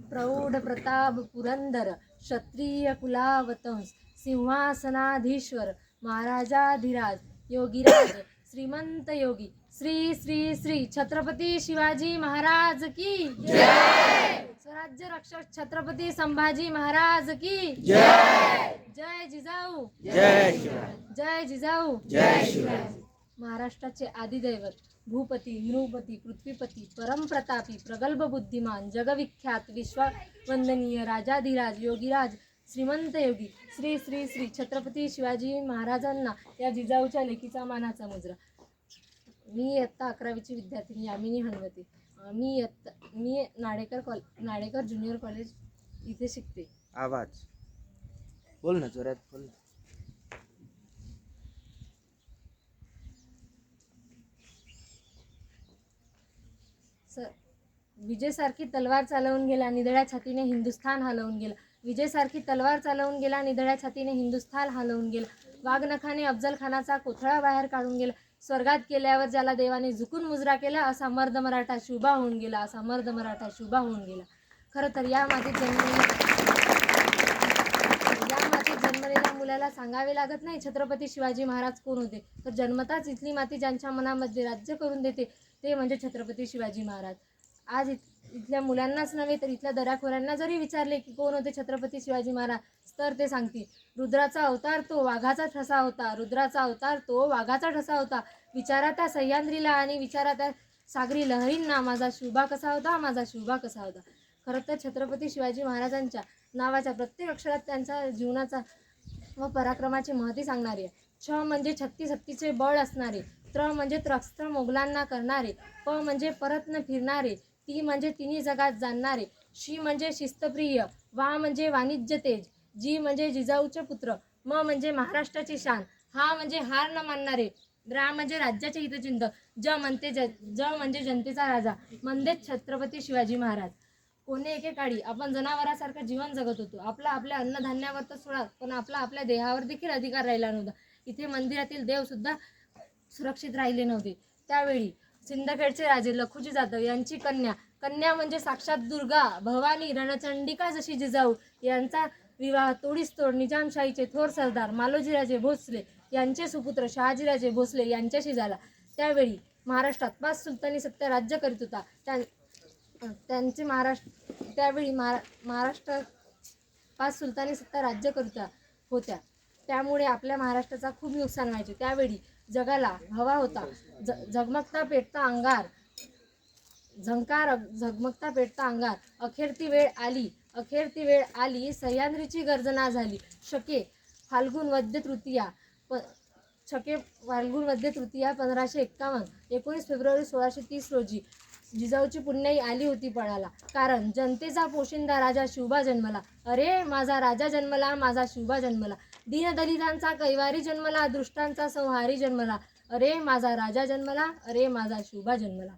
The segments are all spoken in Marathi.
प्रौढ प्रताप पुरंदर क्षत्रिय कुलावतंस सिंहासनाधीश्वर महाराजाधिराज योगीराज श्रीमंत योगी श्री श्री श्री छत्रपती शिवाजी महाराज की स्वराज्य रक्षक छत्रपती संभाजी महाराज की जय! जिजाऊ! जय जिजाऊ! जय शिवराय महाराष्ट्राचे आदिदैवत भूपती नृपती पृथ्वीपती परमप्रतापी प्रगल्भ बुद्धिमान जगविख्यात विश्ववंदनीय राजाधिराज योगीराज श्रीमंत योगी श्री श्री श्री छत्रपती शिवाजी महाराजांना या जिजाऊच्या लेखीचा मानाचा मुजरा. मी इयत्ता अकरावीची विद्यार्थिनी यामिनी हनवते. मी इयत्ता मी नाडेकर कॉल नाडेकर ज्युनियर कॉलेज इथे शिकते. आवाज. बोल ना जोरात बोल स विजयसारखी तलवार चालवून गेला निधड्या छातीने हिंदुस्थान हलवून गेला. विजयसारखी तलवार चालवून गेला निधड्या छातीने हिंदुस्थान हलवून गेला. वाघनखाने अफजल खानाचा कोथळा बाहेर काढून गेला. स्वर्गात केल्यावर ज्याला देवाने झुकून मुजरा केला असा मर्द मराठा शुभा होऊन गेला असा मर्द मराठा शुभा होऊन गेला. खरं तर या मातीत जन्मलेल्या या मातीत जन्मलेल्या मुलाला सांगावे लागत नाही. छत्रपती शिवाजी महाराज कोण होते? तर जन्मताच इथली माती ज्यांच्या मनामध्ये राज्य करून देते ते म्हणजे छत्रपती शिवाजी महाराज. आज इत- इथल्या मुलांनाच नव्हे तर इथल्या दराखोऱ्यांना जरी विचारले की कोण होते छत्रपती शिवाजी महाराज तर ते सांगतील रुद्राचा अवतार तो वाघाचा ठसा होता. रुद्राचा अवतार तो वाघाचा ठसा होता. विचारा त्या सह्याद्रीला आणि विचारा त्या सागरी लहरींना माझा शुभा कसा होता? माझा शुभा कसा होता? खरं तर छत्रपती शिवाजी महाराजांच्या नावाच्या प्रत्येक अक्षरात त्यांच्या जीवनाचा व पराक्रमाची महती सांगणारी. आहे छ म्हणजे छत्तीस हत्तीचे बळ असणारे. त्र म्हणजे त्रस्त्र मोगलांना करणारे. प म्हणजे परत न फिरणारे. ती म्हणजे तिन्ही जगात जाणणारे शी म्हणजे शिस्तप्रिय. वा म्हणजे वाणिज्य तेज. जी म्हणजे जिजाऊचे पुत्र. म म्हणजे महाराष्ट्राची शान. हा म्हणजे हार न मानणारे. रा म्हणजे राज्याचे हितचिंतक. ज म्हणते ज ज म्हणजे जनतेचा राजा. म्हणजेच छत्रपती शिवाजी महाराज. कोणी एकेकाळी आपण जनावरासारखं जीवन जगत होतो. आपला आपल्या अन्नधान्यावर तर सोडा पण आपला आपल्या देहावर देखील अधिकार राहिला नव्हता. इथे मंदिरातील देव सुद्धा सुरक्षित राहिले नव्हते. त्यावेळी सिंदखेडचे राजे लखुजी जाधव यांची कन्या कन्या म्हणजे साक्षात दुर्गा भवानी रणचंडिका जशी जिजाऊ यांचा विवाह तोडीस तोड निजामशाहीचे थोर सरदार मालोजीराजे भोसले यांचे सुपुत्र शहाजीराजे भोसले यांच्याशी झाला. त्यावेळी महाराष्ट्रात पाच सुलतानी सत्ता राज्य करीत होता. त्या त्यांचे महाराष्ट्र त्यावेळी महारा महाराष्ट्रात पाच सुलतानी सत्ता राज्य करता होत्या. त्यामुळे आपल्या महाराष्ट्राचा खूप नुकसान व्हायचे. त्यावेळी जगाला हवा होता. ज झगमगता पेटता अंगार झंकार झगमगता पेटता अंगार. अखेर ती वेळ आली. अखेर ती वेळ आली. सह्याद्रीची गर्जना झाली. शके फाल्गुन वद्य तृतीया प छके फाल्गुन वद्य तृतीया पंधराशे एक्कावन्न एकोणीस फेब्रुवारी सोळाशे तीस रोजी जिजाऊची पुण्याई आली होती पळाला कारण जनतेचा पोशिंदा राजा शिवबा जन्मला. अरे माझा राजा जन्मला माझा शिवबा जन्मला. दीनदलितांचा कैवारी जन्मला दृष्टांचा संहारी जन्मला. अरे माझा राजा जन्मला अरे माझा शिवबा जन्मला.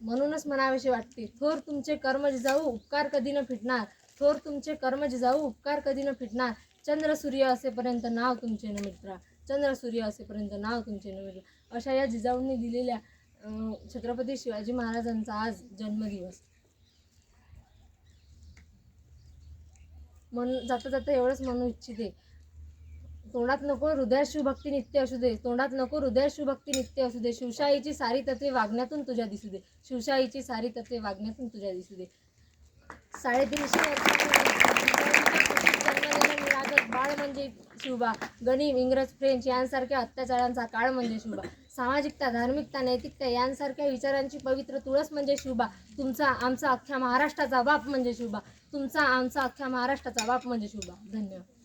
म्हणूनच म्हणावेसे वाटते थोर तुमचे कर्म जिजाऊ उपकार कधी न फिटणार. थोर तुमचे कर्म जिजाऊ उपकार कधी न फिटणार. चंद्र सूर्य असेपर्यंत नाव तुमचे न मित्रा चंद्र सूर्य असेपर्यंत नाव तुमचे न मित्रा अशा या जिजाऊंनी दिलेल्या छत्रपती शिवाजी महाराजांचा आज जन्मदिवस. म्हणून जाता जाता एवढंच म्हणू इच्छिते. तोंडात नको हृदयात शिवभक्ती नित्य असू दे. तोंडात नको हृदयात शिवभक्ती नित्य असू दे. शिवशाहीची सारी तत्वे वागण्यातून तुझ्या दिसू दे. शिवशाहीची सारी तत्वे वागण्यातून तुझ्या दिसू दे. साडेतीनशे वर्ष जन्मलेलं निरागस बाळ म्हणजे शिवबा गणिम इंग्रज फ्रेंच यांसारख्या अत्याचारांचा काळ म्हणजे शिवबा सामाजिकता धार्मिकता नैतिकता यांसारख्या विचारांची पवित्र तुळस म्हणजे शिवबा तुमचा आमचा अख्ख्या महाराष्ट्राचा बाप म्हणजे शिवबा तुमचा आमचा अख्ख्या महाराष्ट्राचा बाप म्हणजे शिवबा धन्यवाद.